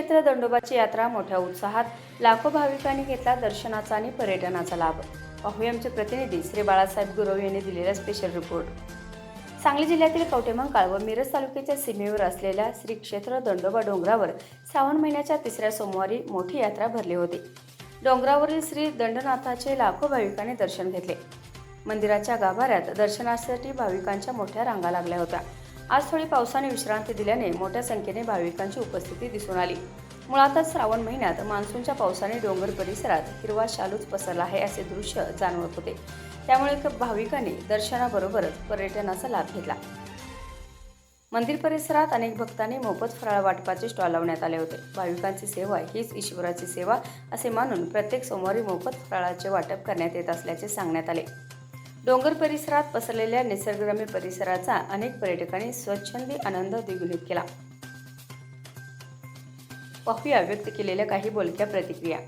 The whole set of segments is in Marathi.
क्षेत्र दंडोबाची यात्रा मोठ्या उत्साहात लाखो भाविकांनी घेतला दर्शनाचा आणि पर्यटनाचा लाभ. पाहूया आमचे प्रतिनिधी श्री बाळासाहेब गुरव यांनी दिलेला स्पेशल रिपोर्ट सांगली जिल्ह्यातील कवटेमंकाळ व मिरज तालुक्याच्या सीमेवर असलेल्या श्री क्षेत्र दंडोबा डोंगरावर श्रावण महिन्याच्या तिसऱ्या सोमवारी मोठी यात्रा भरली होती. डोंगरावरील श्री दंडनाथाचे लाखो भाविकांनी दर्शन घेतले. मंदिराच्या गाभाऱ्यात दर्शनासाठी भाविकांच्या मोठ्या रांगा लागल्या होत्या. आज थोडी पावसाने विश्रांती दिल्याने मोठ्या संख्येने भाविकांची उपस्थिती दिसून आली. मुळातच श्रावण महिन्यात मान्सूनच्या पावसाने डोंगर परिसरात हिरवा शालूच पसरला आहे असे दृश्य जाणवत होते. त्यामुळे भाविकांनी दर्शनाबरोबरच पर्यटनाचा लाभ घेतला. मंदिर परिसरात अनेक भक्तांनी मोफत फराळ वाटपाचे स्टॉल लावण्यात आले होते. भाविकांची सेवा हीच ईश्वराची सेवा असे मानून प्रत्येक सोमवारी मोफत फराळाचे वाटप करण्यात येत असल्याचे सांगण्यात आले. डोंगर परिसरात पसरलेल्या निसर्गरम्य परिसराचा अनेक पर्यटकांनी स्वच्छंदी आनंद द्विगुणित केला. पाहूया व्यक्त केलेल्या काही बोलक्या प्रतिक्रिया.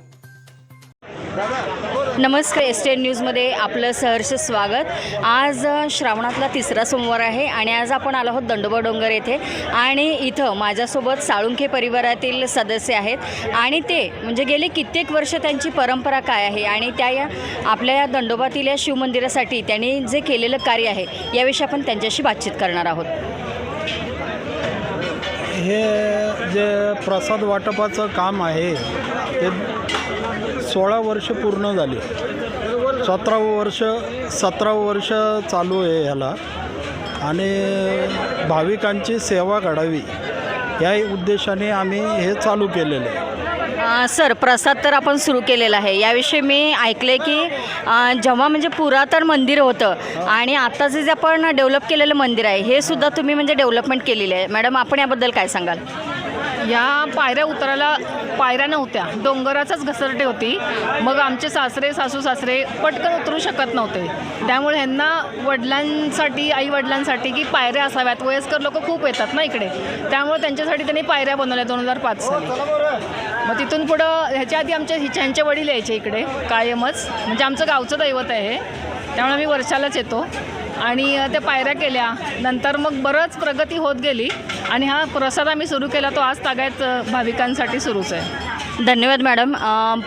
नमस्कार एस टी एन न्यूजमध्ये आपलं सहर्ष स्वागत. आज श्रावणातला तिसरा सोमवार आहे आणि आज आपण आलो आहोत दंडोबा डोंगर येथे. आणि इथं माझ्यासोबत साळुंखे परिवारातील सदस्य आहेत. आणि ते म्हणजे गेले कित्येक वर्ष त्यांची परंपरा काय आहे? आणि त्या या आपल्या या दंडोबातील या शिवमंदिरासाठी त्यांनी जे केलेलं कार्य आहे याविषयी आपण त्यांच्याशी बातचीत करणार आहोत. हे जे प्रसाद वाटपाचं काम आहे ते सोळा वर्ष पूर्ण झाली. सतरावं वर्ष सतरावं वर्ष चालू आहे ह्याला. आणि भाविकांची सेवा घडावी या उद्देशाने आम्ही हे चालू केलेलं आहे. सर प्रसाद तर आपण सुरू केलेला आहे. याविषयी मी ऐकले की जेव्हा म्हणजे पुरातन मंदिर होतं आणि आत्ताचं जे आपण डेव्हलप केलेलं मंदिर आहे हे सुद्धा तुम्ही म्हणजे डेव्हलपमेंट केलेली आहे. मॅडम आपण याबद्दल काय सांगाल? या पायऱ्या उतरायला पायऱ्या नव्हत्या. डोंगराचाच घसरटे होती. मग आमचे सासरे सासू सासरे पटकन उतरू शकत नव्हते. त्यामुळे ह्यांना वडिलांसाठी आई वडिलांसाठी की पायऱ्या असाव्यात. वयस्कर लोक खूप येतात ना इकडे. त्यामुळे त्यांच्यासाठी त्यांनी पायऱ्या बनवल्या दोन हजार पाच साली. मग तिथून पुढं ह्याच्या आधी आमच्या हिच्या- ह्यांचे वडील यायचे इकडे कायमच. म्हणजे आमचं गावचं दैवत आहे त्यामुळे आम्ही वर्षालाच येतो. आणि त्या पायऱ्या केल्या. नंतर मग बरंच प्रगती होत गेली. आणि हा प्रसाद आम्ही सुरू केला तो आज तागायत भाविकांसाठी सुरूच आहे. धन्यवाद मॅडम.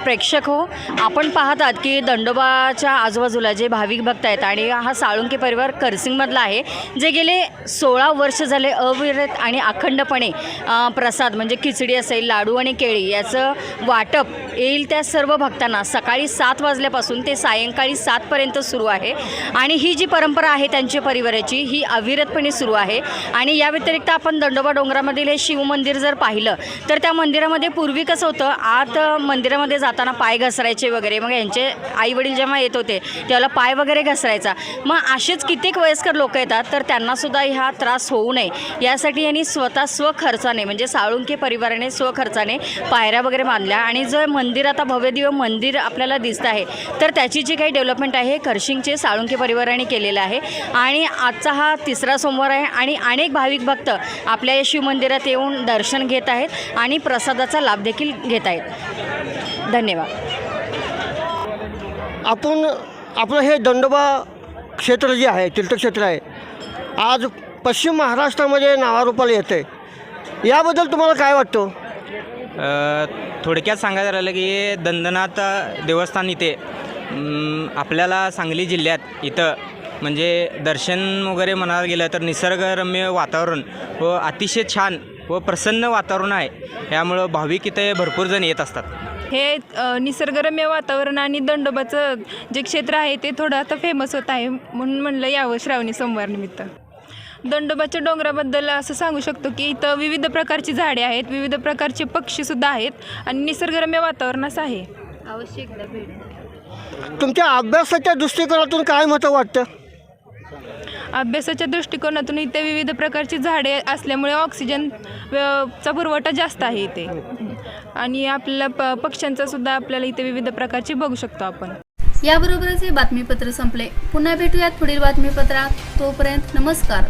प्रेक्षक हो आपण पाहतात की दंडोबाच्या आजूबाजूला जे भाविक भक्त आहेत आणि हा साळुंके परिवार करसिंगमधला आहे जे गेले सोळा वर्ष झाले अविरत आणि अखंडपणे प्रसाद म्हणजे खिचडी असेल लाडू आणि केळी याचं वाटप येईल त्या सर्व भक्तांना. सकाळी सात वाजल्यापासून ते सायंकाळी सातपर्यंत सुरू आहे. आणि ही जी परंपरा आहे त्यांच्या परिवाराची ही अविरतपणे सुरू आहे. आणि या व्यतिरिक्त आपण दंडोबा डोंगरामधील हे शिवमंदिर जर पाहिलं तर त्या मंदिरामध्ये पूर्वी कसं होतं आत मंदिरामध्ये जाताना पाय घसरायचे वगैरे मग यांचे आईवडील जेव्हा येत होते त्याला पाय वगैरे घसरायचा. मग असेच कित्येक वयस्कर लोक येतात तर त्यांनासुद्धा हा त्रास होऊ नये. यासाठी यांनी स्वतः स्वखर्चाने म्हणजे साळुंके परिवाराने स्वखर्चाने पायऱ्या वगैरे बांधल्या. आणि जो मंदिर आता भव्यदिव्य मंदिर आपल्याला दिसतं आहे. तर त्याची जी काही डेव्हलपमेंट आहे खर्शिंगचे साळुंके परिवाराने केलेलं आहे. आणि आजचा हा तिसरा सोमवार आहे आणि अनेक भाविक भक्त आपल्या या शिवमंदिरात येऊन दर्शन घेत आहेत आणि प्रसादाचा लाभ देखील घेत आहेत. धन्यवाद. आपण आपलं हे दंडोबा क्षेत्र जे आहे तीर्थक्षेत्र आहे आज पश्चिम महाराष्ट्रामध्ये नावारूपाला येतं आहे याबद्दल तुम्हाला काय वाटतं? थोडक्यात सांगायचं राहिलं की दंदनाथ देवस्थान इथे आपल्याला सांगली जिल्ह्यात इथं म्हणजे दर्शन वगैरे म्हणायला गेलं तर निसर्गरम्य वातावरण व अतिशय छान व प्रसन्न वातावरण आहे. यामुळं भाविक इथे भरपूर जण येत असतात. हे निसर्गरम्य वातावरण आणि दंडोबाचं जे क्षेत्र आहे ते थोडं आता फेमस होत आहे म्हणून म्हणलं यावं श्रावणी सोमवारनिमित्त दंडोबाच्या डोंगराबद्दल असं सांगू शकतो की इथं विविध प्रकारची झाडे आहेत विविध प्रकारचे पक्षीसुद्धा आहेत आणि निसर्गरम्य वातावरण असं आहे. अवश्य एकदा भेट तुमच्या अभ्यासाच्या दृष्टिकोनातून काय महत्त्व वाटतं? अभ्यासाच्या दृष्टिकोनातून इथे विविध प्रकारची झाडे असल्यामुळे ऑक्सिजन चा पुरवठा जास्त आहे इथे. आणि आपल्याला प पक्ष्यांचा सुद्धा आपल्याला इथे विविध प्रकारचे बघू शकतो आपण. याबरोबरच हे बातमीपत्र संपले. पुन्हा भेटूयात पुढील बातमीपत्रात. तोपर्यंत नमस्कार.